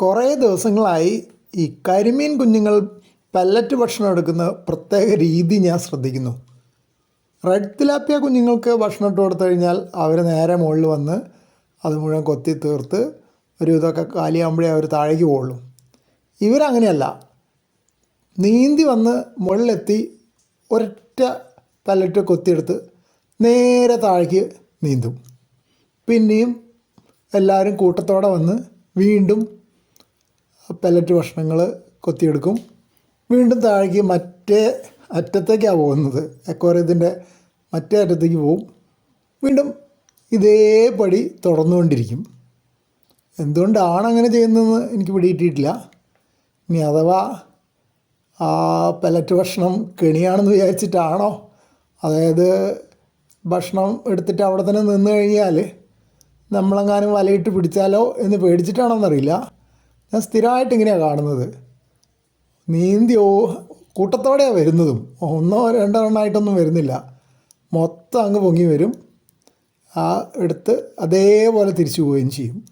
കുറേ ദിവസങ്ങളായി ഈ കരിമീൻ കുഞ്ഞുങ്ങൾ പല്ലറ്റ് ഭക്ഷണം എടുക്കുന്ന പ്രത്യേക രീതി ഞാൻ ശ്രദ്ധിക്കുന്നു. റെഡ് തിലാപ്പിയ കുഞ്ഞുങ്ങൾക്ക് ഭക്ഷണം ഇട്ട് കൊടുത്തു കഴിഞ്ഞാൽ അവർ നേരെ മുകളിൽ വന്ന് അത് മുഴുവൻ കൊത്തി തീർത്ത് ഒരു ഇതൊക്കെ കാലിയാകുമ്പോഴേ അവർ താഴേക്ക് പോകുള്ളൂ. ഇവരങ്ങനെയല്ല നീന്തി വന്ന് മുകളിലെത്തി ഒരൊറ്റ പല്ലറ്റ് കൊത്തിയെടുത്ത് നേരെ താഴേക്ക് നീന്തും. പിന്നെയും എല്ലാവരും കൂട്ടത്തോടെ വന്ന് വീണ്ടും പെല്ലറ്റ് ഭക്ഷണങ്ങൾ കൊത്തിയെടുക്കും. വീണ്ടും താഴേക്ക് മറ്റേ അറ്റത്തേക്കാണ് പോകുന്നത്. അക്വാറിയത്തിന്റെ മറ്റേ അറ്റത്തേക്ക് പോവും വീണ്ടും ഇതേപടി തുടർന്നുകൊണ്ടിരിക്കും എന്തുകൊണ്ടാണ് അങ്ങനെ ചെയ്യുന്നതെന്ന് എനിക്ക് പിടിയിട്ടിട്ടില്ല ഇനി അഥവാ ആ പെലറ്റ് ഭക്ഷണം കെണിയാണെന്ന് വിചാരിച്ചിട്ടാണോ? അതായത് ഭക്ഷണം എടുത്തിട്ട് അവിടെ തന്നെ നിന്ന് കഴിഞ്ഞാൽ നമ്മളെങ്ങാനും വലയിട്ട് പിടിച്ചാലോ എന്ന് പേടിച്ചിട്ടാണോന്നറിയില്ല. ഞാൻ സ്ഥിരമായിട്ട് ഇങ്ങനെയാണ് കാണുന്നത്. നീന്തി ഓ കൂട്ടത്തോടെയാണ് വരുന്നതും. ഒന്നോ രണ്ടോ എണ്ണമായിട്ടൊന്നും വരുന്നില്ല. മൊത്തം അങ്ങ് പൊങ്ങി വരും. ആ എടുത്ത് അതേപോലെ തിരിച്ചു പോവുകയും ചെയ്യും.